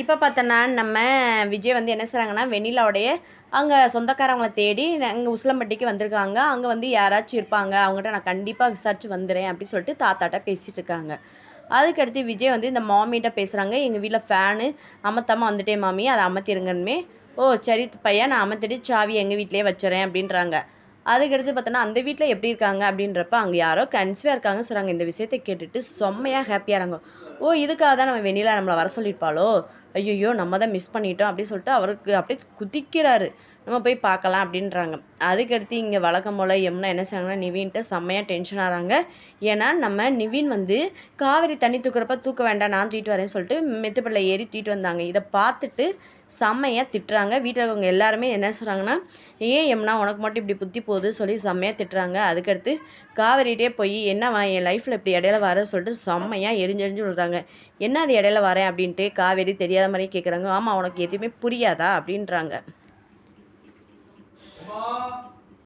இப்போ பார்த்தோன்னா நம்ம விஜய் வந்து என்ன செய்கிறாங்கன்னா வெண்ணிலாவுடைய அங்கே சொந்தக்காரவங்களை தேடி அங்கே உசிலம்பட்டிக்கு வந்திருக்காங்க. அங்கே வந்து யாராச்சும் இருப்பாங்க. அவங்ககிட்ட நான் கண்டிப்பாக விசாரிச்சு வந்துடுறேன் அப்படின்னு சொல்லிட்டு தாத்தாட்ட பேசிகிட்டு இருக்காங்க. அதுக்கடுத்து விஜய் வந்து இந்த மாமிகிட்ட பேசுகிறாங்க எங்கள் வீட்டில் ஃபேனு அமத்தாமல் வந்துட்டேன் மாமி. அதை அமர்த்திருங்கன்னுமே ஓ சரி பையன் நான் அமர்த்திட்டு சாவி எங்கள் வீட்டிலேயே வச்சுறேன் அப்படின்றாங்க. அதுக்கடுத்து பார்த்தோன்னா அந்த வீட்டில் எப்படி இருக்காங்க? அப்படின்றப்ப அங்கே யாரோ கன்சிவாக இருக்காங்கன்னு சொல்கிறாங்க இந்த விஷயத்தை கேட்டுட்டு செம்மையாக இருக்காங்க. ஓ இதுக்காக தான் நம்ம வெண்ணிலா நம்மளை வர சொல்லியிருப்பாளோ? ஐயோ நம்ம தான் மிஸ் பண்ணிட்டோம் அப்படின்னு சொல்லிட்டு அவருக்கு அப்படியே குதிக்கிறாரு. நம்ம போய் பார்க்கலாம் அப்படின்றாங்க. அதுக்கடுத்து இங்கே வழக்கம் போல் யமுனா என்ன செய்றாங்கன்னா நிவின்ட்டு செம்மையாக டென்ஷன் ஆகிறாங்க. ஏன்னா நம்ம நிவின் வந்து காவிரி தண்ணி தூக்குறப்ப தூக்க வேண்டாம் நான் தூக்கிட்டு வரேன்னு சொல்லிட்டு மெத்துப்படில் ஏறி தூக்கிட்டு வந்தாங்க. இதை பார்த்துட்டு செம்மையாக திட்டுறாங்க. வீட்டில் இருக்கவங்க எல்லாருமே என்ன சொல்கிறாங்கன்னா ஏன் யமுனா உனக்கு மட்டும் இப்படி புத்தி போகுது சொல்லி செம்மையாக திட்டுறாங்க. அதுக்கடுத்து காவிரிட்டே போய் என்னவா என் லைஃப்பில் இப்படி இடையில வர? சொல்லிட்டு செம்மையாக எரிஞ்செரிஞ்சு விடுறாங்க என்ன அது இடையில வரேன்? அப்படின்ட்டு காவேரி தெரியாது மாதிரியே கேட்குறாங்க ஆமாம் உனக்கு எதுவுமே புரியாதா? அப்படின்றாங்க.